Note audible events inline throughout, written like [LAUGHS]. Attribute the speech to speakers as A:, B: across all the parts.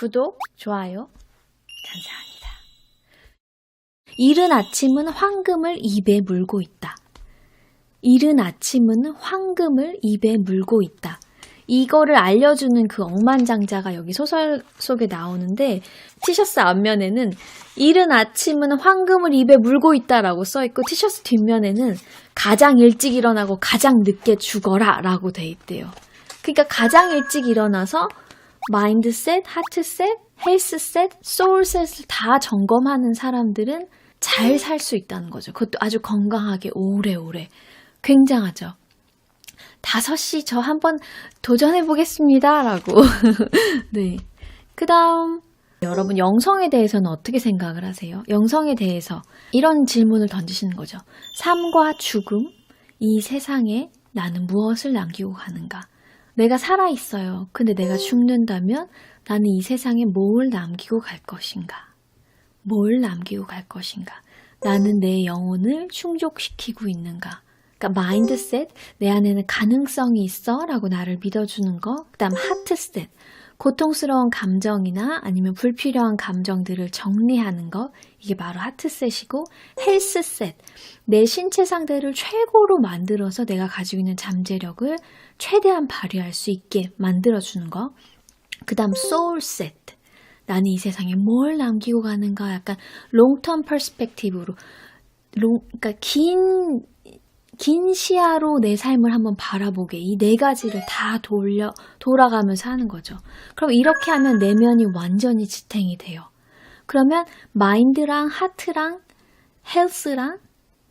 A: 구독, 좋아요, 감사합니다. 이른 아침은 황금을 입에 물고 있다. 이른 아침은 황금을 입에 물고 있다. 이거를 알려주는 그 억만장자가 여기 소설 속에 나오는데 티셔츠 앞면에는 이른 아침은 황금을 입에 물고 있다라고 써 있고 티셔츠 뒷면에는 가장 일찍 일어나고 가장 늦게 죽어라 라고 돼 있대요. 그러니까 가장 일찍 일어나서 마인드셋, 하트셋, 헬스셋, 소울셋을 다 점검하는 사람들은 잘 살 수 있다는 거죠. 그것도 아주 건강하게 오래오래. 굉장하죠. 5시 저 한번 도전해 보겠습니다. 라고. [LAUGHS] 네. 그 다음, 여러분, 영성에 대해서는 어떻게 생각을 하세요? 영성에 대해서 이런 질문을 던지시는 거죠. 삶과 죽음, 이 세상에 나는 무엇을 남기고 가는가? 내가 살아있어요. 근데 내가 죽는다면 나는 이 세상에 뭘 남기고 갈 것인가? 뭘 남기고 갈 것인가? 나는 내 영혼을 충족시키고 있는가? 그러니까 마인드셋, 내 안에는 가능성이 있어 라고 나를 믿어주는 거. 그 다음 하트셋, 고통스러운 감정이나 아니면 불필요한 감정들을 정리하는 거. 이게 바로 하트셋이고 헬스셋, 내 신체 상태를 최고로 만들어서 내가 가지고 있는 잠재력을 최대한 발휘할 수 있게 만들어주는 거. 그 다음 소울셋, 나는 이 세상에 뭘 남기고 가는가 약간 롱텀 퍼스펙티브로 롱, 그러니까 긴, 긴 시야로 내 삶을 한번 바라보게 이 네 가지를 다 돌려, 돌아가면서 하는 거죠. 그럼 이렇게 하면 내면이 완전히 지탱이 돼요. 그러면 마인드랑 하트랑 헬스랑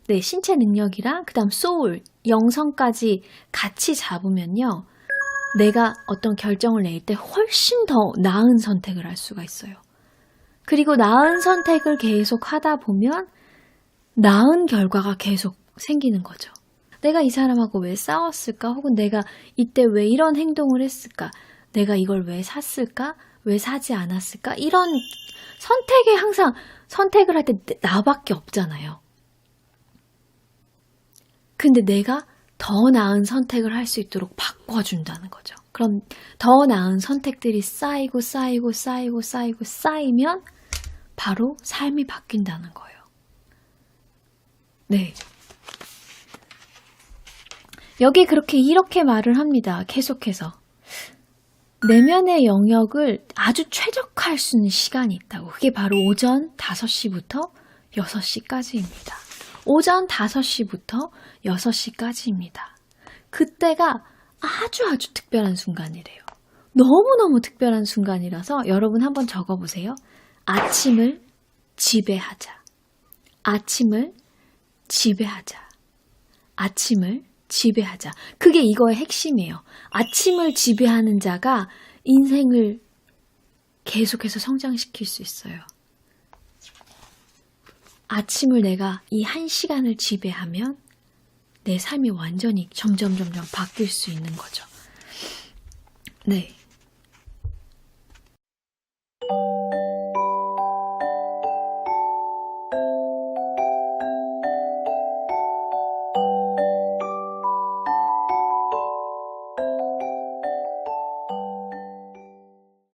A: 네, 신체 능력이랑 그 다음 소울, 영성까지 같이 잡으면요. 내가 어떤 결정을 낼때 훨씬 더 나은 선택을 할 수가 있어요. 그리고 나은 선택을 계속 하다 보면 나은 결과가 계속 생기는 거죠. 내가 이 사람하고 왜 싸웠을까? 혹은 내가 이때 왜 이런 행동을 했을까? 내가 이걸 왜 샀을까? 왜 사지 않았을까? 이런 선택에 항상 선택을 할 때 나밖에 없잖아요. 근데 내가 더 나은 선택을 할 수 있도록 바꿔준다는 거죠. 그럼 더 나은 선택들이 쌓이고 쌓이고 쌓이고 쌓이고 쌓이면 바로 삶이 바뀐다는 거예요. 네. 여기 그렇게 이렇게 말을 합니다. 계속해서. 내면의 영역을 아주 최적화할 수 있는 시간이 있다고. 그게 바로 오전 5시부터 6시까지입니다. 오전 5시부터 6시까지입니다. 그때가 아주 아주 특별한 순간이래요. 너무너무 특별한 순간이라서 여러분 한번 적어보세요. 아침을 지배하자. 아침을 지배하자. 아침을 지배하자. 그게 이거의 핵심이에요. 아침을 지배하는 자가 인생을 계속해서 성장시킬 수 있어요. 아침을 내가 이 한 시간을 지배하면 내 삶이 완전히 점점 점점 바뀔 수 있는 거죠. 네.